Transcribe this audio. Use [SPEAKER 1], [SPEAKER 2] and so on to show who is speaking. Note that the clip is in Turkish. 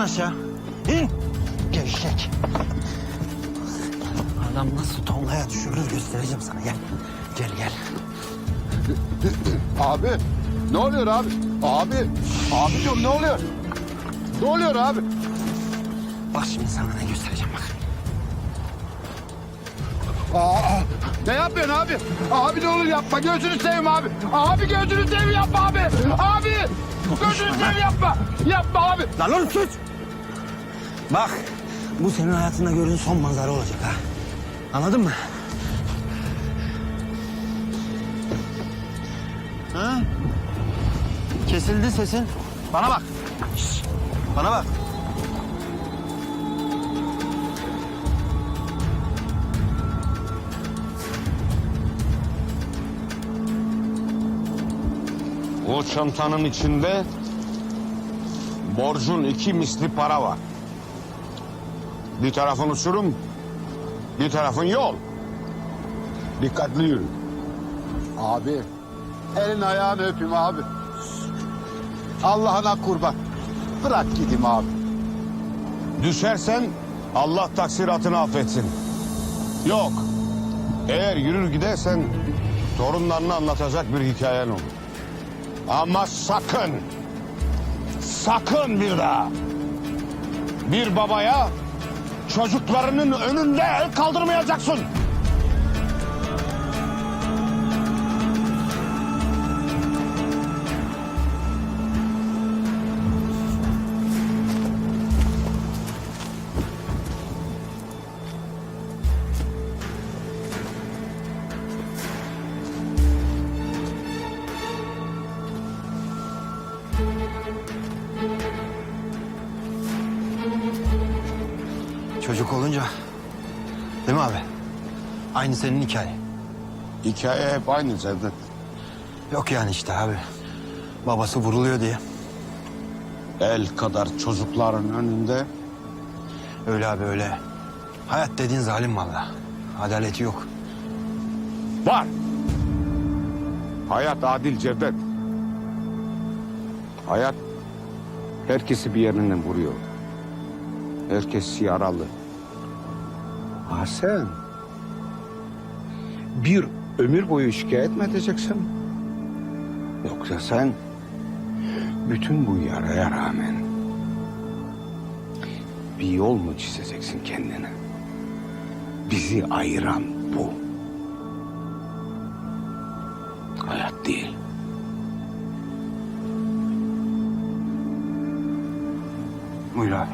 [SPEAKER 1] aşağı. İn. Gevşek. Adam nasıl tonlaya düşürülür göstereceğim sana. Gel. Gel gel.
[SPEAKER 2] Abi ne oluyor abi? Abi. Abi diyorum ne oluyor? Ne oluyor abi?
[SPEAKER 1] Bak şimdi sana ne göstereceğim bak.
[SPEAKER 2] Aa, ne yapıyorsun abi? Abi ne olur yapma gözünü seveyim abi. Abi gözünü seveyim yapma abi. Abi gözünü seveyim yapma. Yapma abi.
[SPEAKER 1] Lan oğlum sus. Bak bu senin hayatında gördüğün son manzara olacak ha. Anladın mı? Ha? Kesildi sesin. Bana bak. Şşş, Bana bak.
[SPEAKER 3] O çantanın içinde borcun iki misli para var. Bir tarafın uçurum, bir tarafın yol. Dikkatli yürü.
[SPEAKER 2] Abi elin ayağını öpeyim abi. Allah'ına kurban. Bırak gideyim abi.
[SPEAKER 3] Düşersen Allah taksiratını affetsin. Yok. Eğer yürür gidersen torunlarına anlatacak bir hikayen olur. Ama sakın, sakın bir daha bir babaya çocuklarının önünde el kaldırmayacaksın.
[SPEAKER 1] Çocuk olunca. Değil mi abi? Aynı senin hikaye.
[SPEAKER 3] Hikaye hep aynı Cevdet.
[SPEAKER 1] Yok yani işte abi. Babası vuruluyor diye.
[SPEAKER 3] El kadar çocukların önünde
[SPEAKER 1] Öyle abi öyle. Hayat dediğin zalim valla. Adaleti yok.
[SPEAKER 3] Var. Hayat adil Cevdet. Hayat herkesi bir yerinden vuruyor. Herkes yaralı. Ha sen bir ömür boyu şikayet mi edeceksin? Yoksa sen bütün bu yaraya rağmen bir yol mu çizeceksin kendine? Bizi ayıran bu. Hayat değil.
[SPEAKER 1] Buyur abi.